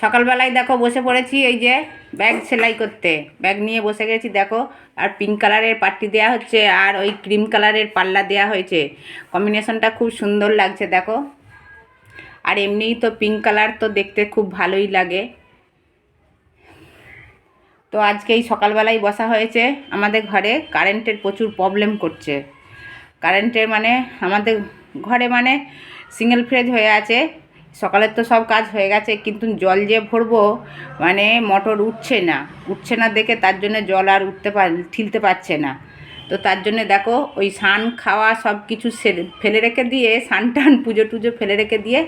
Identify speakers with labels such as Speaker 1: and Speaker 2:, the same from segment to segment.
Speaker 1: সকালবেলায় দেখো বসে পড়েছি এই যে ব্যাগ সেলাই করতে। ব্যাগ নিয়ে বসে গেছি, দেখো। আর পিঙ্ক কালারের পাট্টি দেওয়া হচ্ছে আর ওই ক্রিম কালারের পাল্লা দেওয়া হয়েছে। কম্বিনেশনটা খুব সুন্দর লাগছে, দেখো। আর এমনিই তো পিঙ্ক কালার তো দেখতে খুব ভালোই লাগে। তো আজকে এই সকালবেলায় বসা হয়েছে আমাদের ঘরে। কারেন্টের প্রচুর প্রবলেম করছে। কারেন্টের মানে আমাদের ঘরে মানে সিঙ্গেল ফ্রেজ হয়ে আছে। সকালের তো সব কাজ হয়ে গেছে, কিন্তু জল যে ভরবো মানে মোটর উঠছে না। উঠছে না দেখে তার জন্য জল আর উঠতে পার ঠিলতে পারছে না। তো তার জন্য দেখো, ওই সান খাওয়া সব কিছু ফেলে রেখে দিয়ে সান টান, পুজো টুজো ফেলে রেখে দিয়ে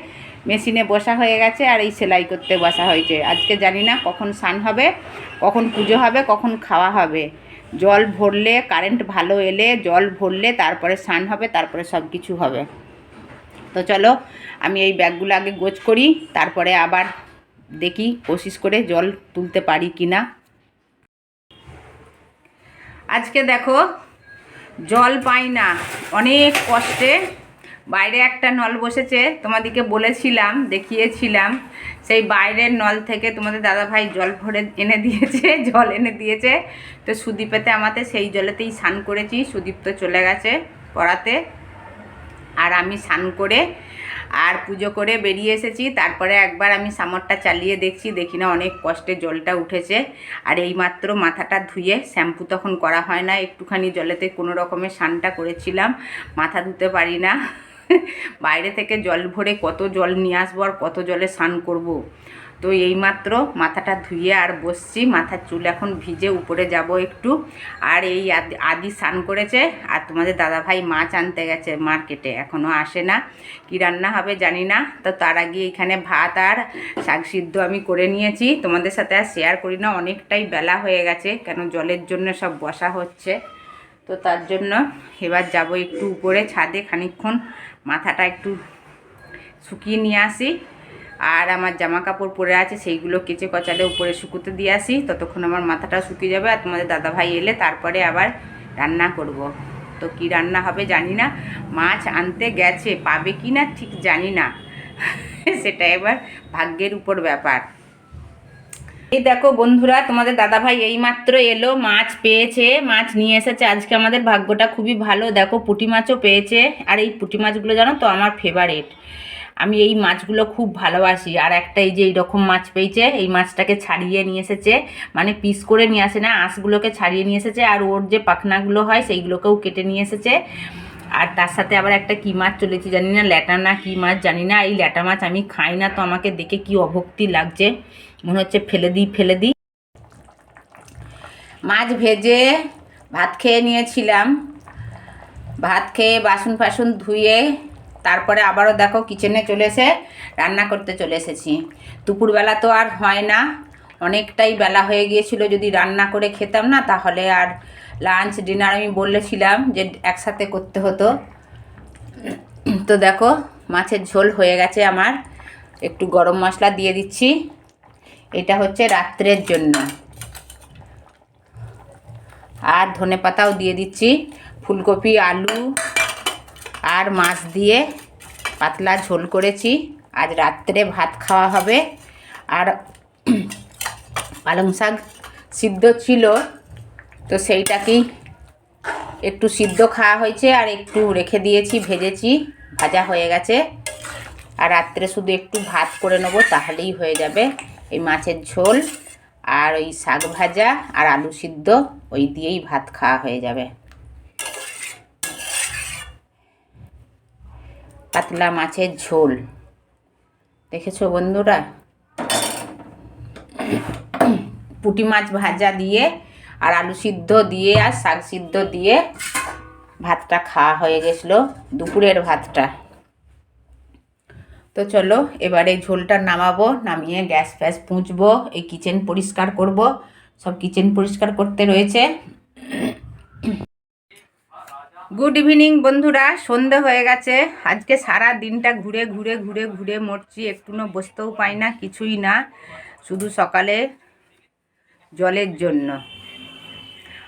Speaker 1: মেশিনে বসা হয়ে গেছে আর এই সেলাই করতে বসা হয়েছে। আজকে জানি না কখন সান হবে, কখন পুজো হবে, কখন খাওয়া হবে। জল ভরলে, কারেন্ট ভালো এলে জল ভরলে, তারপরে সান হবে, তারপরে সব কিছু হবে। তো চলো, আমি এই ব্যাগগুলো আগে গোছ করি, তারপরে আবার দেখি কোশিশ করে জল তুলতে পারি কি না আজকে দেখো, জল পাই না, অনেক কষ্টে। বাইরে একটা নল বসেছে তোমাদেরকে বলেছিলাম, দেখিয়েছিলাম। সেই বাইরের নল থেকে তোমাদের দাদাভাই জল ভরে এনে দিয়েছে, জল এনে দিয়েছে। তো সুদীপেতে আমাদের সেই জলেতেই স্নান করেছি, সুদীপ তো চলে গেছে পড়াতে। আর আমি স্নান করে আর পুজো করে বেরিয়ে এসেছি। তারপরে একবার আমি সামরটা চালিয়ে দেখছি, দেখি না অনেক কষ্টে জলটা উঠেছে। আর এই মাত্র মাথাটা ধুয়ে শ্যাম্পু তখন করা হয় না, একটুখানি জলেতে কোনো রকমের স্নানটা করেছিলাম। মাথা ধুতে পারি না। বাইরে থেকে জল ভরে কত জল নিয়ে আসব আর কত জলে স্নান করব। তো এইমাত্র মাথাটা ধুয়ে আর বসছি। মাথার চুল এখন ভিজে উপরে যাব একটু। আর এই আদি- স্নান করেছে। আর তোমাদের দাদাভাই মাছ আনতে গেছে মার্কেটে এখনও আসে না। কি রান্না হবে জানি না। তো তার আগে এখানে ভাত আর শাক সিদ্ধ আমি করে নিয়েছি। তোমাদের সাথে আর শেয়ার করি না, অনেকটাই বেলা হয়ে গেছে, কেন জলের জন্য সব বসা হচ্ছে। তো তার জন্য এবার যাব একটু উপরে ছাদে খানিকক্ষণ মাথাটা একটু শুকিয়ে নিয়ে আসি। আর আমার জামা কাপড় পরে আছে, সেইগুলো কেচে কচালে উপরে শুকুতে দিয়ে আসি। ততক্ষণ আমার মাথাটা শুকিয়ে যাবে আর তোমাদের দাদাভাই এলে তারপরে আবার রান্না করব। তো কি রান্না হবে জানি না। মাছ আনতে গেছে, পাবে কি না ঠিক জানি না। সেটা এবার ভাগ্যের উপর ব্যাপার। এই দেখো বন্ধুরা, তোমাদের দাদাভাই এইমাত্র এলো, মাছ পেয়েছে, মাছ নিয়ে এসেছে। আজকে আমাদের ভাগ্যটা খুবই ভালো। দেখো পুঁটি মাছও পেয়েছে। আর এই পুঁটি মাছগুলো জানো তো আমার ফেভারিট আমি এই মাছগুলো খুব ভালোবাসি। আর একটা এই যে এইরকম মাছ পেয়েছে, এই মাছটাকে ছাড়িয়ে নিয়ে এসেছে। মানে পিস করে নিয়ে আসে না, আঁশগুলোকে ছাড়িয়ে নিয়ে এসেছে। আর ওর যে পাখনাগুলো হয়, সেইগুলোকেও কেটে নিয়ে এসেছে। আর তার সাথে আবার একটা কী মাছ চলেছে জানি না, ল্যাটা না কী মাছ জানি না। এই ল্যাটা মাছ আমি খাই না তো আমাকে দেখে কি অভক্তি লাগছে। মনে হচ্ছে ফেলে দিই ফেলে দিই। মাছ ভেজে ভাত খেয়ে নিয়েছিলাম। ভাত খেয়ে বাসন ফাসন ধুয়ে তারপরে আবারও দেখো কিচেনে চলে এসে রান্না করতে চলে এসেছি। দুপুরবেলা তো আর হয় না, অনেকটাই বেলা হয়ে গিয়েছিল যদি রান্না করে খেতাম না, তাহলে আর লাঞ্চ ডিনার আমি বলেছিলাম যে একসাথে করতে হতো। তো দেখো মাছের ঝোল হয়ে গেছে আমার, একটু গরম মশলা দিয়ে দিচ্ছি। এটা হচ্ছে রাত্রের জন্য। আর ধনে পাতাও দিয়ে দিচ্ছি, ফুলকপি, আলু আর মাছ দিয়ে পাতলা ঝোল করেছি। আজ রাত্রে ভাত খাওয়া হবে। আর পালং শাক সিদ্ধ ছিল, তো সেইটাকেই একটু সিদ্ধ খাওয়া হয়েছে আর একটু রেখে দিয়েছি, ভেজেছি, ভাজা হয়ে গেছে। আর রাত্রে শুধু একটু ভাত করে নেব, তাহলেই হয়ে যাবে। এই মাছের ঝোল আর ওই শাক ভাজা আর আলু সিদ্ধ, ওই দিয়েই ভাত খাওয়া হয়ে যাবে। পাতলা মাছের ঝোল। দেখেছ বন্ধুরা? পুঁটি মাছ ভাজা দিয়ে আর আলু সিদ্ধ দিয়ে আর শাক সিদ্ধ দিয়ে ভাতটা খাওয়া হয়ে গেছিল, দুপুরের ভাতটা। তো চলো, এবারে ঝোলটা নামাবো, নামিয়ে গ্যাস ফ্যাস পুঁছবো এই কিচেন পরিষ্কার করব। সব কিচেন পরিষ্কার করতে রয়েছে। গুড ইভিনিং বন্ধুরা। সন্ধে হয়ে গেছে। আজকে সারা দিনটা ঘুরে ঘুরে ঘুরে ঘুরে মরছি। একটুও বসতেও পাই না, কিছুই না। শুধু সকালে জলের জন্য।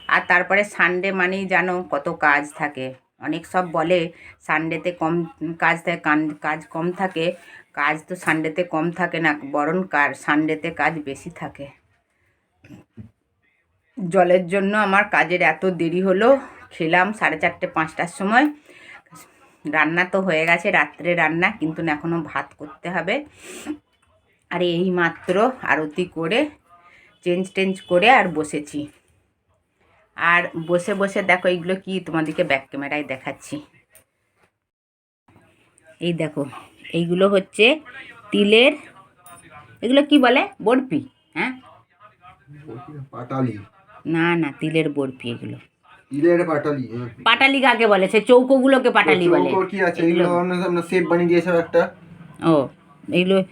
Speaker 1: আর তারপরে সানডে মানেই জানো কত কাজ থাকে। অনেক সব বলে সানডেতে কম কাজ থাকে কাজ কম থাকে। কাজ তো সানডেতে কম থাকে না, বরং কার সানডেতে কাজ বেশি থাকে। জলের জন্য আমার কাজের এত দেরি হলো। খেলাম সাড়ে চারটে পাঁচটার সময়। রান্না তো হয়ে গেছে রাত্রে রান্না কিন্তু এখনও ভাত করতে হবে। আর এই মাত্র আরতি করে চেঞ্জ টেঞ্জ করে আর বসেছি। আর বসে বসে দেখো এইগুলো কি তোমাদেরকে ব্যাক ক্যামেরায় দেখাচ্ছি। এই দেখো এইগুলো হচ্ছে তিলের এগুলো কি বলে? বরফি হ্যাঁ? না না তিলের বরফি এগুলো।
Speaker 2: ইলের পাটালি।
Speaker 1: পাটালি কাকে বলে? সে চৌকোগুলোকে পাটালি বলে।
Speaker 2: চৌকোর কি আছে? এগুলো আমরা শেপ বানিয়ে দিয়েছে একটা।
Speaker 1: ও এইগুলো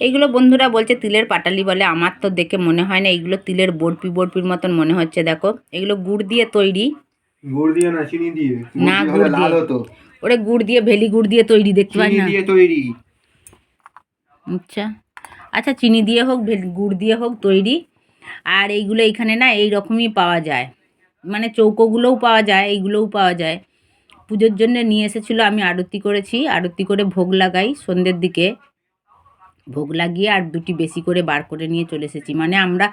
Speaker 1: এইগুলো বন্ধুরা বলছে তিলের পাটালি বলে। আমার তো দেখে মনে হয় না এইগুলো তিলের বরফি বরপির মতন মনে হচ্ছে দেখো। এগুলো গুড় দিয়ে তৈরি।
Speaker 2: গুড় দিয়ে না চিনি দিয়ে।
Speaker 1: না,
Speaker 2: গুড় দিয়ে হলে লাল
Speaker 1: দিয়ে।
Speaker 2: হতো
Speaker 1: ওরে গুড় দিয়ে ভেলি গুড় দিয়ে তৈরি দেখতে পাই
Speaker 2: চিনি
Speaker 1: না?
Speaker 2: দিয়ে তৈরি।
Speaker 1: আচ্ছা। আচ্ছা চিনি দিয়ে হোক ভেল- গুড় দিয়ে হোক তৈরি। আর এইগুলো এখানে না এই রকমই পাওয়া যায়। মানে চৌকোগুলোও পাওয়া যায়, এইগুলোও পাওয়া যায়। পুজোর জন্য নিয়ে এসেছিল, আমি আরতি করেছি। আরতি করে ভোগ লাগাই সন্ধ্যের দিকে। ভোগ লাগিয়ে আর দুটি বেশি করে বার করে নিয়ে চলে এসেছি। মানে আমরা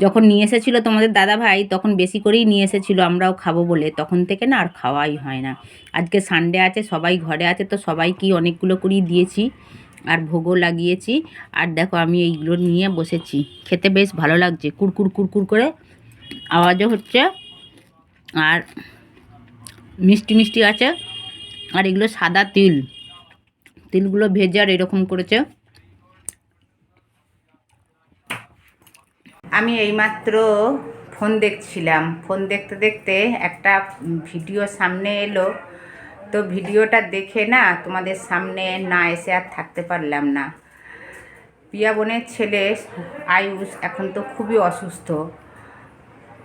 Speaker 1: যখন নিয়ে এসেছিল তোমাদের দাদা ভাই, তখন বেশি করেই নিয়ে এসেছিল, আমরাও খাব বলে। তখন থেকে না আর খাওয়াই হয় না। আজকে সানডে আছে, সবাই ঘরে আছে, তো সবাইকেই অনেকগুলো করেই দিয়েছি আর ভোগও লাগিয়েছি। আর দেখো আমি এইগুলো নিয়ে বসেছি। খেতে বেশ ভালো লাগছে। কুরকুর কুরকুর করে আওয়াজও হচ্ছে। আর মিষ্টি মিষ্টি আছে আর এগুলো সাদা তিল। তিলগুলো ভেজে আর এরকম করেছে। আমি এইমাত্র ফোন দেখছিলাম। ফোন দেখতে দেখতে একটা ভিডিও সামনে এলো। তো ভিডিওটা দেখে না তোমাদের সামনে না এসে আর থাকতে পারলাম না। পিয়া বোনের ছেলে আয়ুষ এখন তো খুবই অসুস্থ।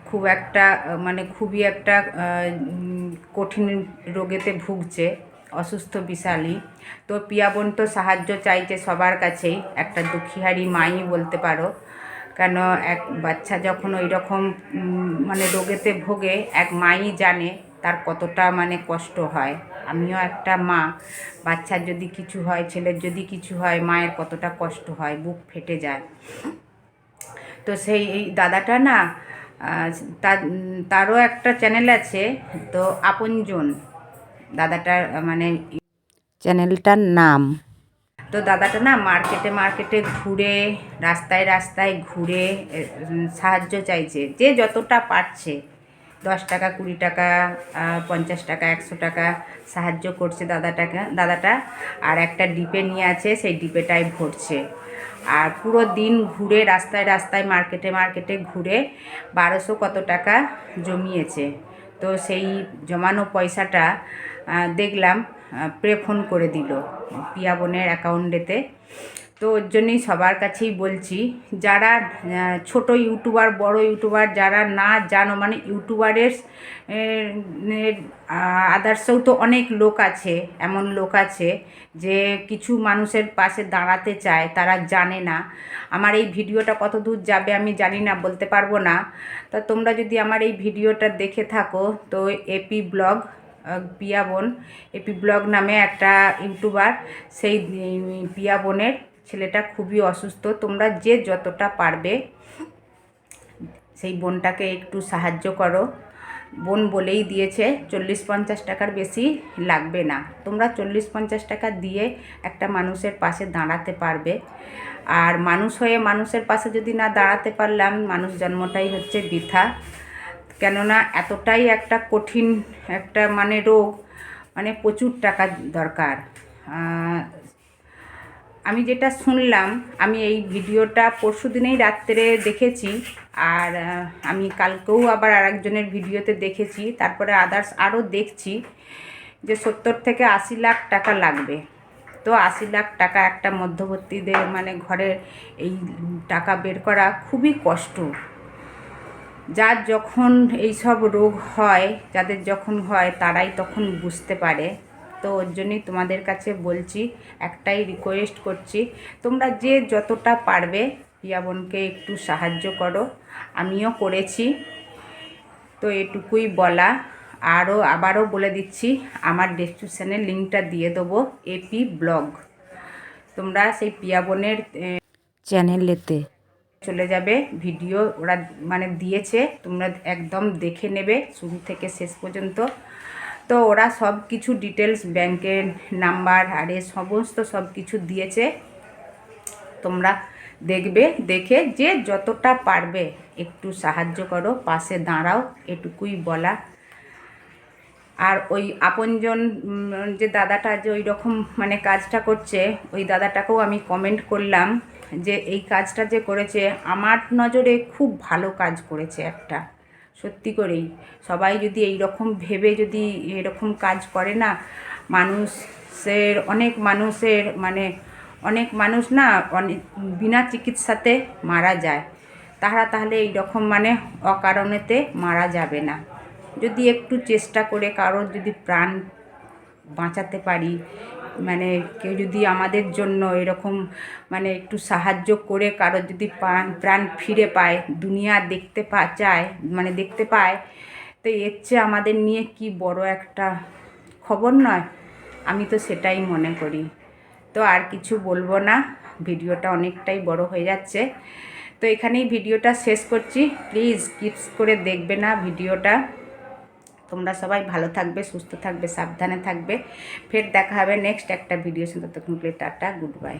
Speaker 1: খুব একটা মানে খুবই একটা কঠিন রোগেতে ভুগছে, অসুস্থ বিশালই তো পিয়া বোন তো সাহায্য চাইছে সবার কাছেই, একটা দুঃখীহারি মাই বলতে পারো। কেন এক বাচ্চা যখন ওই রকম মানে রোগেতে ভোগে, এক মাই জানে তার কতটা মানে কষ্ট হয়। আমিও একটা মা, বাচ্চার যদি কিছু হয়, ছেলের যদি কিছু হয়, মায়ের কতটা কষ্ট হয়, বুক ফেটে যায়। তো সেই এই দাদাটা না তারও একটা চ্যানেল আছে, তো আপনজন। দাদাটার মানে চ্যানেলটার নাম। তো দাদাটা না মার্কেটে মার্কেটে ঘুরে, রাস্তায় রাস্তায় ঘুরে সাহায্য চাইছে, যে যতটা পারছে। দশ টাকা, কুড়ি টাকা পঞ্চাশ টাকা, একশো টাকা সাহায্য করছে দাদাটাকে, দাদাটা। আর একটা ডিপে নিয়ে আছে, সেই ডিপেটাই ভরছে। আর পুরো দিন ঘুরে রাস্তায় রাস্তায়, মার্কেটে মার্কেটে ঘুরে বারোশো কত টাকা জমিয়েছে। তো সেই জমানো পয়সাটা দেখলাম প্রে ফোন করে দিল, পিয়া বোনের অ্যাকাউন্টেতে। তো ওর জন্যই সবার কাছেই বলছি, যারা ছোট ইউটিউবার, বড় ইউটিউবার, যারা না জানো মানে ইউটিউবারের আদার্সেও তো অনেক লোক আছে, এমন লোক আছে যে কিছু মানুষের পাশে দাঁড়াতে চায়, তারা জানে না। আমার এই ভিডিওটা কত দূর যাবে আমি জানি না, বলতে পারব না। তা তোমরা যদি আমার এই ভিডিওটা দেখে থাকো, তো এপি ব্লগ পিয়া বোন এপি ব্লগ নামে একটা ইউটিউবার, সেই পিয়া বোনের ছেলেটা খুবই অসুস্থ, তোমরা যে যতটা পারবে সেই বোনটাকে একটু সাহায্য করো। বোন বলেই দিয়েছে, চল্লিশ পঞ্চাশ টাকার বেশি লাগবে না। তোমরা চল্লিশ পঞ্চাশ টাকা দিয়ে একটা মানুষের পাশে দাঁড়াতে পারবে। আর মানুষ হয়ে মানুষের পাশে যদি না দাঁড়াতে পারলাম, মানুষ জন্মটাই হচ্ছে বৃথা। কেননা এতটাই একটা কঠিন একটা মানে রোগ মানে প্রচুর টাকা দরকার। আমি যেটা শুনলাম, আমি এই ভিডিওটা পরশু দিনেই রাত্রে দেখেছি আর আমি কালকেও আবার আরেকজনের ভিডিওতে দেখেছি, তারপরে আদার্স আরও দেখছি যে সত্তর থেকে আশি লাখ টাকা লাগবে। তো আশি লাখ টাকা একটা মধ্যবর্তীদের মানে ঘরে এই টাকা বের করা খুবই কষ্ট। যার যখন এই সব রোগ হয়, যাদের যখন হয়, তারাই তখন বুঝতে পারে। তো ওর জন্যই তোমাদের কাছে বলছি একটাই রিকোয়েস্ট করছি তোমরা যে যতটা পারবে পিয়া বোনকে একটু সাহায্য করো। আমিও করেছি। তো এটুকুই বলা। আরও আবারও বলে দিচ্ছি আমার ডেসক্রিপশানে লিঙ্কটা দিয়ে দেবো এপি ব্লগ তোমরা সেই পিয়া বোনের চ্যানেলেতে। চলে যাবে ভিডিও ওরা মানে দিয়েছে তোমরা একদম দেখে নেবে শুরু থেকে শেষ পর্যন্ত। তো ওরা সব কিছু ডিটেলস ব্যাংকের নাম্বার আর এ সমস্ত সব কিছু দিয়েছে। তোমরা দেখবে, দেখে যে যতটা পারবে একটু সাহায্য করো, পাশে দাঁড়াও, এটুকুই বলা। আর ওই আপনজন যে দাদাটা যে ওই রকম মানে কাজটা করছে, ওই দাদাটাকেও আমি কমেন্ট করলাম যে, এই কাজটা যে করেছে, আমার নজরে খুব ভালো কাজ করেছে একটা। সত্যি করেই। সবাই যদি এই রকম ভেবে যদি এরকম কাজ করে না, মানুষের, অনেক মানুষের মানে অনেক মানুষ না অনেক বিনা চিকিৎসাতে মারা যায়। তারা তাহলে এই রকম মানে অকারণেতে মারা যাবে না। যদি একটু চেষ্টা করে কারোর যদি প্রাণ বাঁচাতে পারি মানে কেউ যদি আমাদের জন্য এরকম মানে একটু সাহায্য করে কারোর যদি প্রাণ প্রাণ ফিরে পায়, দুনিয়া দেখতে পা, চায় মানে দেখতে পায়, তো এর চেয়ে আমাদের নিয়ে কি বড় একটা খবর নয়। আমি তো সেটাই মনে করি। তো আর কিছু বলব না, ভিডিওটা অনেকটাই বড় হয়ে যাচ্ছে। তো এখানেই ভিডিওটা শেষ করছি। প্লিজ কিপস করে দেখবে না ভিডিওটা। তোমরা সবাই ভালো থাকবে, সুস্থ থাকবে, সাবধানে থাকবে। ফের দেখা হবে নেক্সট একটা ভিডিও সাথে তখন টাটা গুড বাই